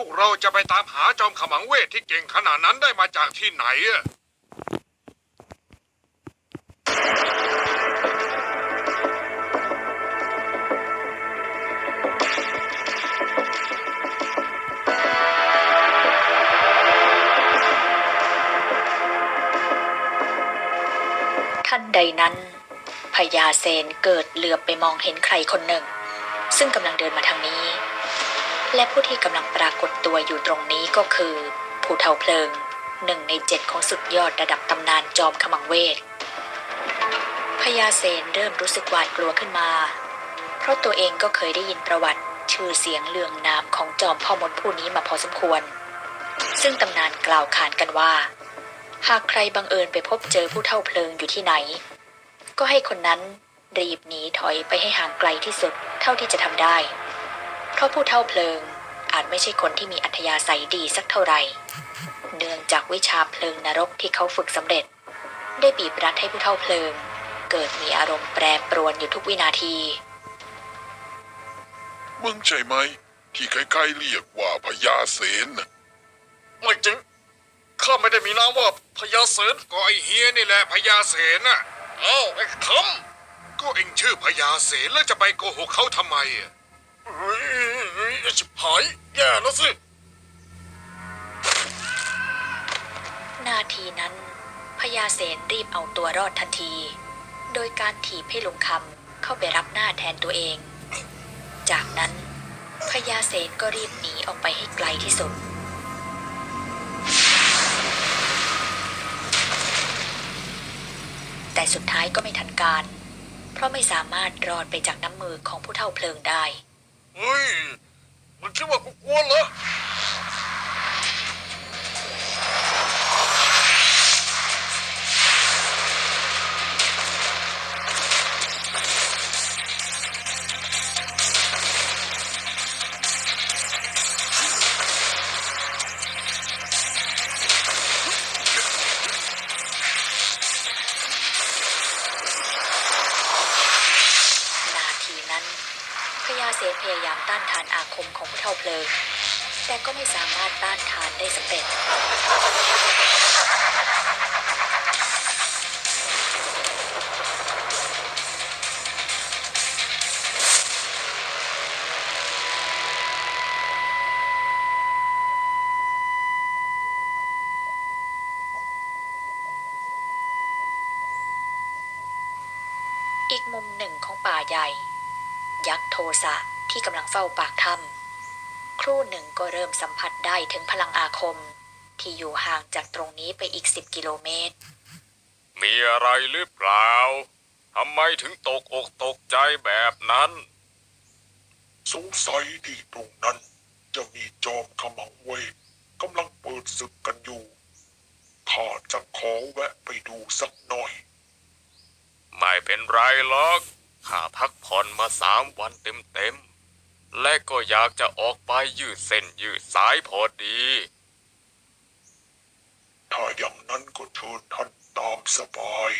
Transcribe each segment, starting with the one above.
วกเราจะไปตามหาจอมขมังเวทที่เก่งขนาดนั้นได้มาจากที่ไหนอะท่านใดนั้นพญาเซนเกิดเหลือบไปมองเห็นใครคนหนึ่ง ซึ่งกำลังเดินมาทางนี้ และผู้ที่กำลังปรากฏตัวอยู่ตรงนี้ก็คือผู้เท่าเพลิงหนึ่งในเจ็ดของสุดยอดระดับตำนานจอมขมังเวทพญาเซนเริ่มรู้สึกหวาดกลัวขึ้นมา เพราะตัวเองก็เคยได้ยินประวัติชื่อเสียงเลืองนามของจอมพ่อมดผู้นี้มาพอสมควร ซึ่งตำนานกล่าวขานกันว่า หากใครบังเอิญไปพบเจอผู้เท่าเพลิงอยู่ที่ไหน ก็ให้คนนั้นรีบหนีถอยไปให้ห่างไกลที่สุดเท่าที่จะทำได้ เพราะผู้เท่าเพลิง อาจไม่ใช่คนที่มีอัธยาศัยดีสักเท่าไหร่ เนื่องจากวิชาเพลิงนรกที่เขาฝึกสำเร็จ ได้บีบรัดให้ผู้เท่าเพลิง เกิดมีอารมณ์แปรปรวนอยู่ทุกวินาที มึงใช่ไหม ที่ใครๆเรียกว่าพญาเสนน่ะไม่จริง ข้าไม่ได้มีนามว่าพญาเสนก็ไอเฮียนี่แหละพญาเสนน่ะ เอ้าไอ้คำก็เองชื่อพญาเสนแล้วจะไปโกหกเขาทำไมอะ เฮ้ยชิบหายแย่แล้วสิ นาทีนั้นพญาเสนรีบเอาตัวรอดทันที โดยการถีบให้ลุงคำเข้าไปรับหน้าแทนตัวเอง จากนั้นพญาเสนก็รีบหนีออกไปให้ไกลที่สุด แต่สุดท้ายก็ไม่ทันการ เพราะไม่สามารถรอดไปจากน้ำมือของผู้เท่าเพลิงได้ เฮ้ยมึงคิดว่ากูกลัวเหรอ เพลิง แต่ก็ไม่สามารถต้านทานได้สำเร็จอีกมุมหนึ่งของป่าใหญ่ ยักษ์โทสะที่กำลังเฝ้าปากถ้ำ ครู่หนึ่งก็เริ่มสัมผัสได้ถึงพลังอาคม ที่อยู่ห่างจากตรงนี้ไปอีกสิบกิโลเมตร มีอะไรหรือเปล่าทำไมถึงตกอกตกใจแบบนั้น สงสัยที่ตรงนั้น จะมีจอมขมังเวทกำลังเปิดศึกกันอยู่ข้าจะขอแวะไปดูสักหน่อย ไม่เป็นไรหรอกข้าพักผ่อนมาสามวันเต็มๆ และก็อยากจะออกไปยืดเส้นยืดสายพอดี ถ้าอย่างนั้นก็เชิญท่านตามสบาย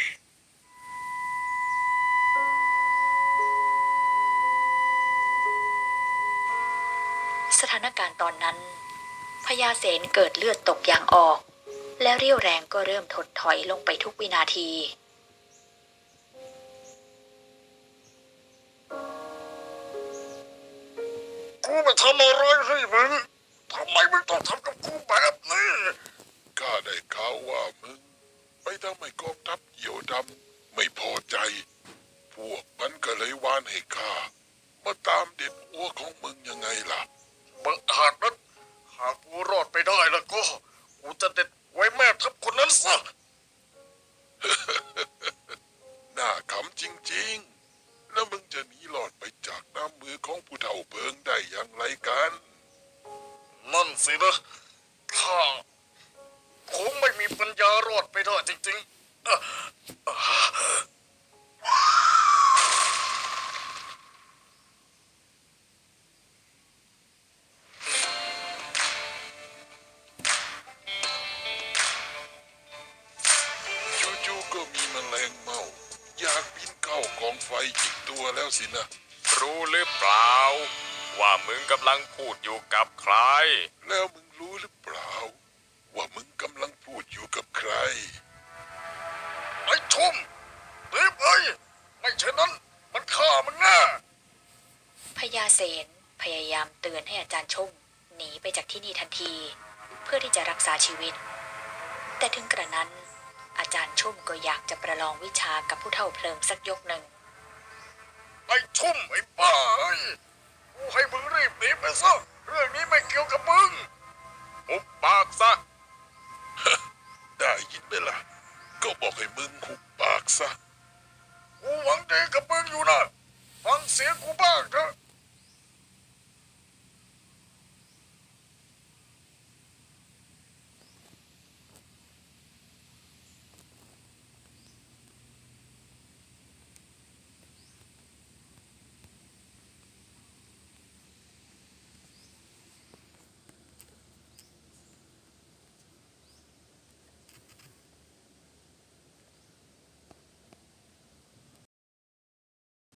สถานการณ์ตอนนั้นพญาเสนเกิดเลือดตกยางออก และเรี่ยวแรงก็เริ่มถดถอยลงไปทุกวินาที กูไม่ทำอะไรให้มึงทำไมมึงต้องทำกับกูแบบนี้ข้าได้ข่าวว่ามึงไปทำให้กองทัพเหี่ยวดำไม่พอใจ พวกมันก็เลยวานให้ข้ามาตามเด็ดหัวของมึงยังไงล่ะบังอาจนั้นหากกูรอดไปได้แล้วก็กูจะเด็ดไว้แม่ทัพคนนั้นซะน่าขำจริงๆ แล้วมึงจะหนีหลอดไปจากน้ำมือของผู้เฒ่าเพิง สินะข้าคงไม่มีปัญญารอดไปได้จริงๆอะอะจู่ๆก็มีแมลงเมาอยากบินเข้ากองไฟอีกตัวแล้วสินะ รู้หรือเปล่า วว่ามึงกำลังพูดอยู่กับใคร แล้วมึงรู้หรือเปล่า ว่ามึงกำลังพูดอยู่กับใคร ไอ้ชุ่มรีบเอ้ยไม่เช่นนั้นมันฆ่ามึงแน่พญาเสนพยายามเตือนให้อาจารย์ชมหนีไปจากที่นี่ทันที เพื่อที่จะรักษาชีวิต แต่ถึงกระนั้น อาจารย์ชุ่มก็อยากจะประลองวิชากับผู้เท่าเพลิงสักยกหนึ่งไอ้ชุ่มไอ้บ้าเอ้ย กูให้มึงรีบหนีไปซะ เรื่องนี้ไม่เกี่ยวกับมึงหุบปากซะ ได้ยินไหมล่ะ ก็บอกให้มึงหุบปากซะ กูหวังดีกับมึงอยู่นะ ฟังเสียงกูบ้างเถอะ